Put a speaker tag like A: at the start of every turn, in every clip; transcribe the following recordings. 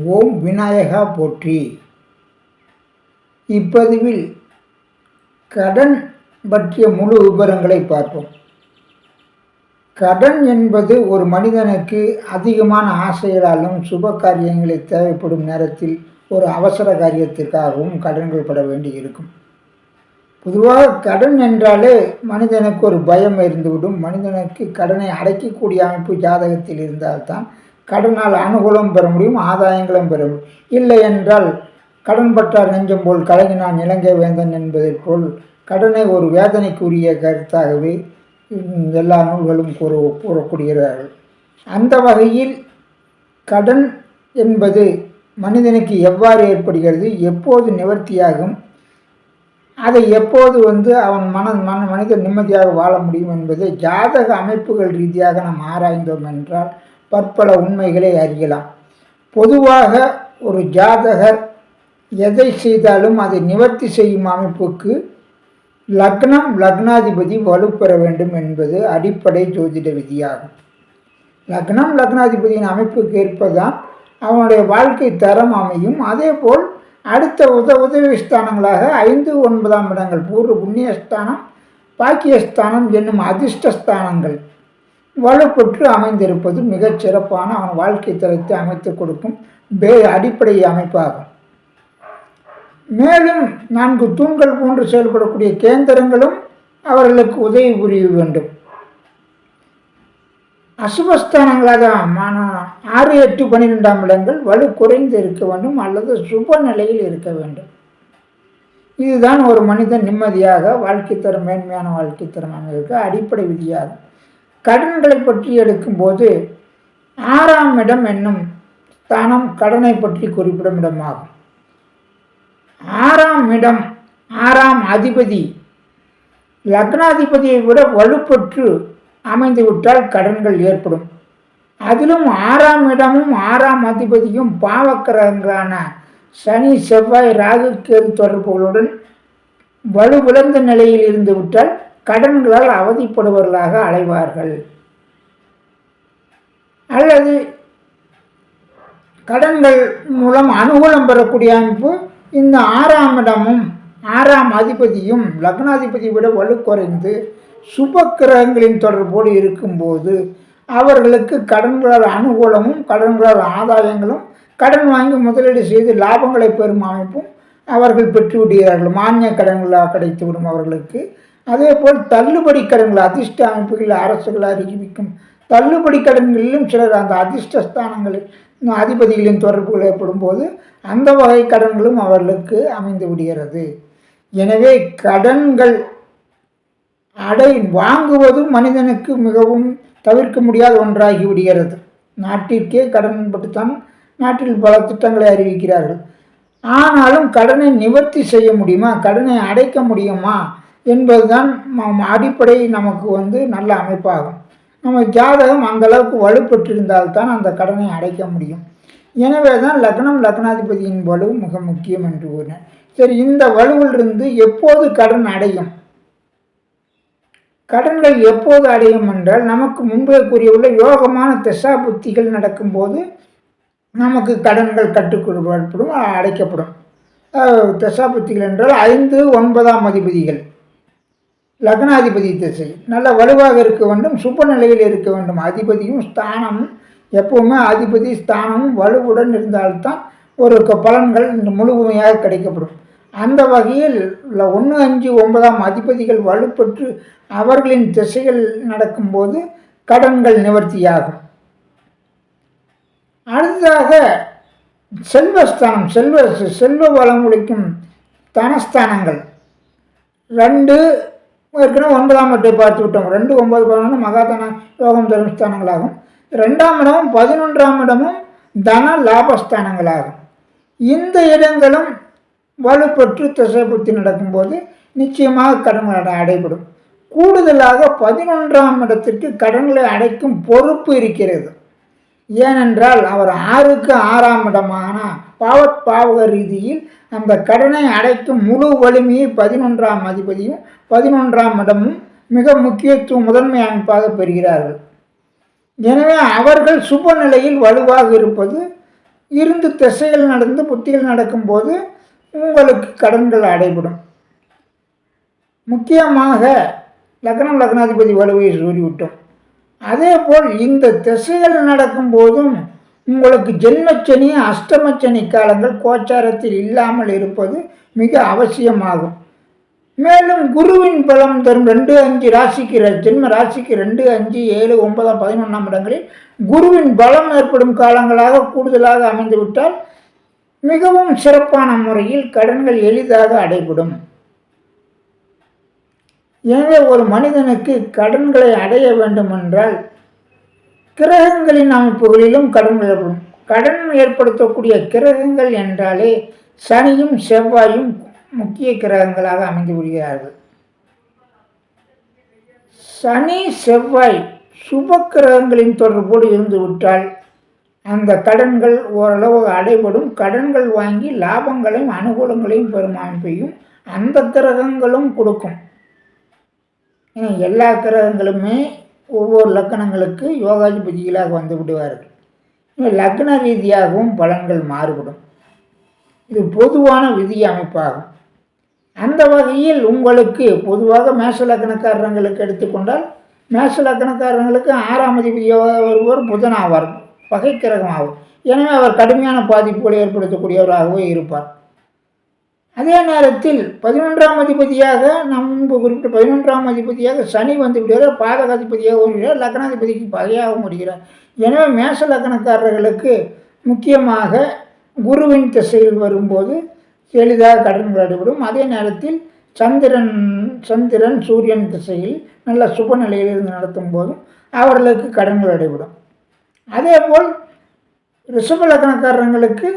A: ஓம் விநாயகா போற்றி. இப்பதிவில் கடன் பற்றிய முழு விவரங்களை பார்ப்போம். கடன் என்பது ஒரு மனிதனுக்கு அதிகமான ஆசைகளாலும் சுப காரியங்களை தேவைப்படும் நேரத்தில் ஒரு அவசர காரியத்திற்காகவும் கடன்கள் பட வேண்டி இருக்கும் பொதுவாக கடன் என்றாலே மனிதனுக்கு ஒரு பயம் இருந்துவிடும். மனிதனுக்கு கடனை அடைக்கக்கூடிய அமைப்பு ஜாதகத்தில் இருந்தால்தான் கடனால் அனுகூலம் பெற முடியும் ஆதாயங்களும் பெற முடியும். இல்லை என்றால் கடன்பட்டார் நெஞ்சம் போல் கலங்கினான் இலங்கை வேந்தன் என்பதைப் போல் கடனை ஒரு வேதனைக்குரிய கருத்தாகவே எல்லா நூல்களும் கூற கூறக்கூடிகிறார்கள். அந்த வகையில் கடன் என்பது மனிதனுக்கு எவ்வாறு ஏற்படுகிறது எப்போது நிவர்த்தியாகும் அதை எப்போது வந்து அவன் மன மன மனிதன் நிம்மதியாக வாழ முடியும் என்பதை ஜாதக அமைப்புகள் ரீதியாக நாம் ஆராய்ந்தோம் என்றால் பற்பல உண்மைகளை அறியலாம். பொதுவாக ஒரு ஜாதகர் எதை செய்தாலும் அதை நிவர்த்தி செய்யும் அமைப்புக்கு லக்னம் லக்னாதிபதி வலுப்பெற வேண்டும் என்பது அடிப்படை ஜோதிட விதியாகும். லக்னம் லக்னாதிபதியின் அமைப்புக்கு ஏற்பதான் அவனுடைய வாழ்க்கை தரம் அமையும். அதேபோல் அடுத்த உத உதவி ஸ்தானங்களாக ஐந்து ஒன்பதாம் இடங்கள் பூர்வ புண்ணியஸ்தானம் பாக்கியஸ்தானம் என்னும் அதிர்ஷ்டஸ்தானங்கள் வலுப்பெற்று அமைந்திருப்பது மிகச் சிறப்பான அவன் வாழ்க்கை தரத்தை அமைத்துக் கொடுக்கும் பே அடிப்படை அமைப்பாகும். மேலும் நான்கு தூண்கள் போன்று செயல்படக்கூடிய கேந்திரங்களும் அவர்களுக்கு உதவி புரிய வேண்டும். அசுபஸ்தானங்களாக மான ஆறு எட்டு பன்னிரெண்டாம் இடங்கள் வலு குறைந்து இருக்க வேண்டும் அல்லது சுப நிலையில் இருக்க வேண்டும். இதுதான் ஒரு மனிதன் நிம்மதியாக வாழ்க்கை தரம் மேன்மையான வாழ்க்கை தரம் அமைவதற்கு அடிப்படை விதியாகும். கடன்களை பற்றி எடுக்கும்போது ஆறாம் இடம் என்னும் ஸ்தானம் கடனை பற்றி குறிப்பிடும் இடமாகும். ஆறாம் இடம் ஆறாம் அதிபதி. லக்னாதிபதியை விட வலுப்பெற்று அமைந்துவிட்டால் கடன்கள் ஏற்படும். அதிலும் ஆறாம் இடமும் ஆறாம் அதிபதியும் பாவக்கரங்களான சனி செவ்வாய் ராகு கேது தொடர்புகளுடன் வலுவிழந்த நிலையில் இருந்துவிட்டால் கடன்களால் அவதிப்படுபவர்களாக அலைவார்கள். அல்லது கடன்கள் மூலம் அனுகூலம் பெறக்கூடிய அமைப்பு இந்த ஆறாம் இடமும் ஆறாம் அதிபதியும் லக்னாதிபதியை விட வலு குறைந்து சுப கிரகங்களின் தொடர்போடு இருக்கும்போது அவர்களுக்கு கடன்களால் அனுகூலமும் கடன்களால் ஆதாயங்களும் கடன் வாங்கி முதலீடு செய்து லாபங்களை பெறும் அமைப்பும் அவர்கள் பெற்று விடுகிறார்கள் மானிய கடன்களாக கிடைத்து விடும் அதே போல் தள்ளுபடி கடன்கள் அதிர்ஷ்ட அமைப்புகளில் அரசுகள் அறிவிக்கும் தள்ளுபடி கடன்களிலும் சிலர் அந்த அதிர்ஷ்ட ஸ்தானங்களில் அதிபதிகளின் தொடர்புகள் ஏற்படும் போது அந்த வகை கடன்களும் அவர்களுக்கு அமைந்து விடுகிறது. எனவே கடன்கள் அடை வாங்குவதும் மனிதனுக்கு மிகவும் தவிர்க்க முடியாத ஒன்றாகி விடுகிறது. நாட்டிற்கே கடன் பட்டுத்தான் நாட்டில் பல திட்டங்களை அறிவிக்கிறார்கள். ஆனாலும் கடனை நிவர்த்தி செய்ய முடியுமா? கடனை அடைக்க முடியுமா? என்பதுதான் அடிப்படை நமக்கு வந்து நல்ல அமைப்பாகும். நம்ம ஜாதகம் அந்த அளவுக்கு வலுப்பெற்றிருந்தால்தான் அந்த கடனை அடைக்க முடியும். எனவே தான் லக்னம் லக்னாதிபதியின் வலு மிக முக்கியம் என்று கூறினேன். சரி இந்த வலுவிலிருந்து எப்போது கடன் அடையும்? கடன்கள் எப்போது அடையும் என்றால் நமக்கு முன்பே கூறியுள்ள யோகமான திசா புத்திகள் நடக்கும்போது நமக்கு கடன்கள் கட்டுக்கொடுப்படும் அடைக்கப்படும். திசா புத்திகள் என்றால் ஐந்து ஒன்பதாம் அதிபதிகள். லக்னாதிபதி திசை. நல்ல வலுவாக இருக்க வேண்டும் சுப நிலையில் இருக்க வேண்டும். அதிபதியும் ஸ்தானமும் எப்பவுமே அதிபதி ஸ்தானமும் வலுவுடன் இருந்தால்தான் ஒரு க- பலன்கள் முழுமையாக கிடைக்கப்படும். அந்த வகையில் ஒன்று அஞ்சு ஒன்பதாம் அதிபதிகள் வலுப்பெற்று அவர்களின் திசைகள் நடக்கும்போது கடன்கள் நிவர்த்தியாகும். அடுத்ததாக செல்வஸ்தானம் செல்வ செல்வ வளம் உழைக்கும் தனஸ்தானங்கள். ரெண்டு ஏற்கனவே ஒன்பதாம் இடத்தை பார்த்து விட்டோம். ரெண்டு ஒன்பது பதினொன்று மகாதன யோகம் தர்மஸ்தானங்களாகும் ரெண்டாம் இடமும் பதினொன்றாம் இடமும் தன லாபஸ்தானங்களாகும். இந்த இடங்களும் வலுப்பெற்று திசை புத்தி நடக்கும்போது நிச்சயமாக கடன்கள் அடை- அடைபடும். கூடுதலாக பதினொன்றாம் இடத்திற்கு கடன்களை அடைக்கும் பொறுப்பு இருக்கிறது. ஏனென்றால் அவர் ஆறுக்கு ஆறாம் இடமான பாவத் பாவக ரீதியில் அந்த கடனை அடைக்கும் முழு வலிமையை பதினொன்றாம் அதிபதியும் பதினொன்றாம் இடமும் மிக முக்கியத்துவம் முதன்மை அமைப்பாக பெறுகிறார்கள். எனவே அவர்கள் சுப நிலையில் வலுவாக இருப்பது இருந்து திசைகள் நடந்து புத்திகள் நடக்கும்போது உங்களுக்கு கடன்கள் அடைபடும். முக்கியமாக லக்னம் லக்னாதிபதி வலுவை சொல்லிவிட்டோம் அதே போல் இந்த திசைகள் நடக்கும்போதும் உங்களுக்கு ஜென்மச்சனி அஷ்டமச்சனி காலங்கள் கோச்சாரத்தில் இல்லாமல் இருப்பது மிக அவசியமாகும். மேலும் குருவின் பலம் தரும் ரெண்டு அஞ்சு ராசிக்கு ர- ஜென்ம ராசிக்கு ரெண்டு அஞ்சு ஏழு ஒன்பதாம் பதினொன்றாம் இடங்களில் குருவின் பலம் ஏற்படும் காலங்களாக கூடுதலாக அமைந்துவிட்டால் மிகவும் சிறப்பான முறையில் கடன்கள் எளிதாக அடைபடும். எனவே ஒரு மனிதனுக்கு கடன்களை அடைய வேண்டுமென்றால் கிரகங்களின் அமைப்புகளிலும் கடன் ஏற்படும் கடன் ஏற்படுத்தக்கூடிய கிரகங்கள் என்றாலே சனியும் செவ்வாயும் முக்கிய கிரகங்களாக அமைந்து விடுகிறார்கள். சனி செவ்வாய் சுப கிரகங்களின் தொடர்போடு இருந்துவிட்டால் அந்த கடன்கள் ஓரளவு அடைபடும். கடன்கள் வாங்கி லாபங்களையும் அனுகூலங்களையும் பெறும் அமைப்பையும் அந்த கிரகங்களும் கொடுக்கும். எல்லா கிரகங்களுமே ஒவ்வொரு லக்கணங்களுக்கு யோகாதிபதிகளாக வந்து விடுவார்கள். லக்ன ரீதியாகவும் பலன்கள் மாறுபடும். இது பொதுவான விதி அமைப்பாகும். அந்த வகையில் உங்களுக்கு பொதுவாக மேஷ லக்கணக்காரங்களுக்கு எடுத்துக்கொண்டால் மேஷ லக்கணக்காரங்களுக்கு ஆறாம் அதிபதியாக வருவர் புதன் ஆவார் பகை கிரகம் ஆகும் எனவே அவர் கடுமையான பாதிப்புகளை ஏற்படுத்தக்கூடியவராகவே இருப்பார். அதே நேரத்தில் பதினொன்றாம் அதிபதியாக நம்ம குறிப்பிட்ட பதினொன்றாம் அதிபதியாக சனி வந்து விடுகிறார் பாதகாதிபதியாக வருகிறார் லக்னாதிபதிக்கு பகையாகவும் வருகிறார். எனவே மேச லக்னக்காரர்களுக்கு முக்கியமாக குருவின் திசையில் வரும்போது எளிதாக கடன் விளையாடிவிடும் அதே நேரத்தில் சந்திரன் சந்திரன் சூரியன் திசையில் நல்ல சுப நிலையிலிருந்து நடத்தும் போதும் அவர்களுக்கு கடன்கள் அடைபடும் அதேபோல் ரிஷப லக்னக்காரங்களுக்கு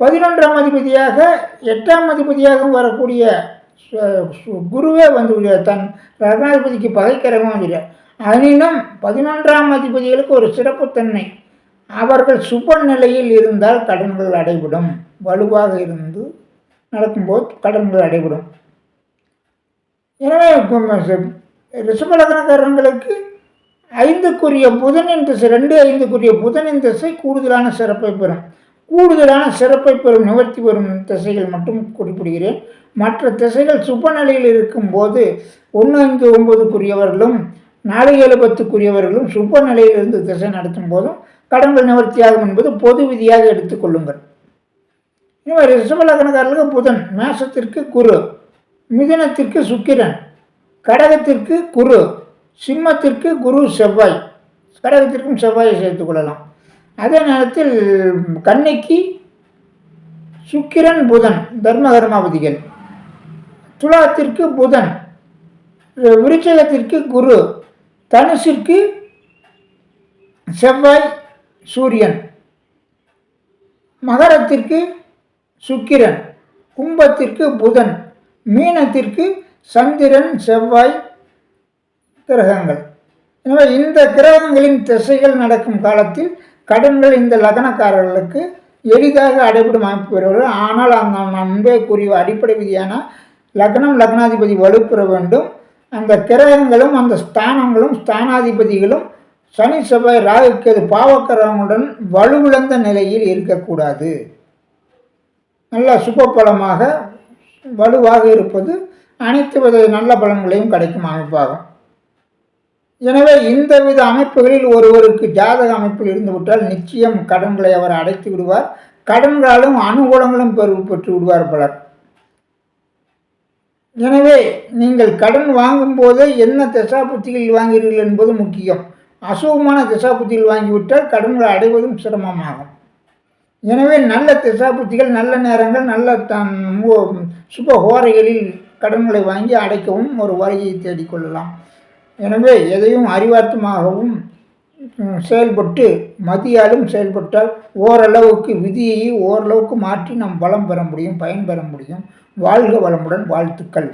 A: பதினொன்றாம் அதிபதியாக எட்டாம் அதிபதியாகவும் வரக்கூடிய சு- குருவே வந்து விடுகிறார். தன் லக்னாதிபதிக்கு பகைக்கிறவன் வந்துடுறார் அதனினும் பதினொன்றாம் அதிபதிகளுக்கு ஒரு சிறப்புத்தன்மை அவர்கள் சுப நிலையில் இருந்தால் கடன்கள் அடைபடும். வலுவாக இருந்து நடக்கும்போது கடன்கள் அடைபடும். எனவே ரிஷபலக்னக்காரங்களுக்கு ஐந்துக்குரிய புதனின் திசை ரெண்டு ஐந்துக்குரிய புதனின் திசை கூடுதலான சிறப்பை பெறும். கூடுதலான சிறப்பை பெறும் நிவர்த்தி பெறும் திசைகள் மட்டும் குறிப்பிடுகிறேன். மற்ற திசைகள் சுப நிலையில் இருக்கும்போது ஒன்று ஐந்து ஒன்பதுக்குரியவர்களும் நாலு ஏழு பத்துக்குரியவர்களும் சுப நிலையிலிருந்து திசை நடத்தும் போதும் கடன்கள் நிவர்த்தியாகும் என்பது பொது விதியாக எடுத்துக்கொள்ளுங்கள் இவர் ரிஷபலக்கணக்காரர்களுக்கு புதன் மேசத்திற்கு குரு மிதனத்திற்கு சுக்கிரன் கடகத்திற்கு குரு சிம்மத்திற்கு குரு செவ்வாய். கடகத்திற்கும் செவ்வாயை சேர்த்துக் கொள்ளலாம். அதே நேரத்தில் கண்ணிக்கு சுக்கிரன் புதன் தர்ம கர்மாபதிகள் துலாத்திற்கு புதன் விருச்சகத்திற்கு குரு தனுசிற்கு செவ்வாய் சூரியன் மகரத்திற்கு சுக்கிரன் கும்பத்திற்கு புதன் மீனத்திற்கு சந்திரன் செவ்வாய் கிரகங்கள். எனவே இந்த கிரகங்களின் திசைகள் நடக்கும் காலத்தில் கடன்கள் இந்த லக்னக்காரர்களுக்கு எளிதாக அடைபடும் அமைப்பு பெறுவார்கள். ஆனால் அந்த அன்பே கூறிய அடிப்படை விதியான லக்னம் லக்னாதிபதி வலுப்பெற வேண்டும். அந்த கிரகங்களும் அந்த ஸ்தானங்களும் ஸ்தானாதிபதிகளும் சனி செவ்வாய் ராகுக்கேது பாவக்கிரகங்களுடன் வலுவிழந்த நிலையில் இருக்கக்கூடாது. நல்ல சுபபலமாக வலுவாக இருப்பது அனைத்து வித நல்ல பலன்களையும் கிடைக்கும் அமைப்பாகும். எனவே இந்த வித அமைப்புகளில் ஒருவருக்கு ஜாதக அமைப்பில் இருந்துவிட்டால் நிச்சயம் கடன்களை அவர் அடைத்து விடுவார். கடன்களாலும் அனுகூலங்களும் பெறு பெற்று விடுவார் பலர். எனவே நீங்கள் கடன் வாங்கும் போதே என்ன திசாபுத்திகள் வாங்குகிறீர்கள் என்பது முக்கியம். அசுபமான திசாபுத்திகள் வாங்கிவிட்டால் கடன்களை அடைவதும் சிரமமாகும். எனவே நல்ல திசாபுத்திகள் நல்ல நேரங்கள் நல்ல தன் சுப ஹோரைகளில் கடன்களை வாங்கி அடைக்கவும் ஒரு வழியை தேடிக்கொள்ளலாம். எனவே எதையும் அறிவார்த்தமாகவும் செயல்பட்டு மதியாலும் செயல்பட்டால் ஓரளவுக்கு விதியை ஓரளவுக்கு மாற்றி நாம் பலம் பெற முடியும் பயன் பெற முடியும். வாழ்க வளமுடன் வாழ்த்துக்கள்.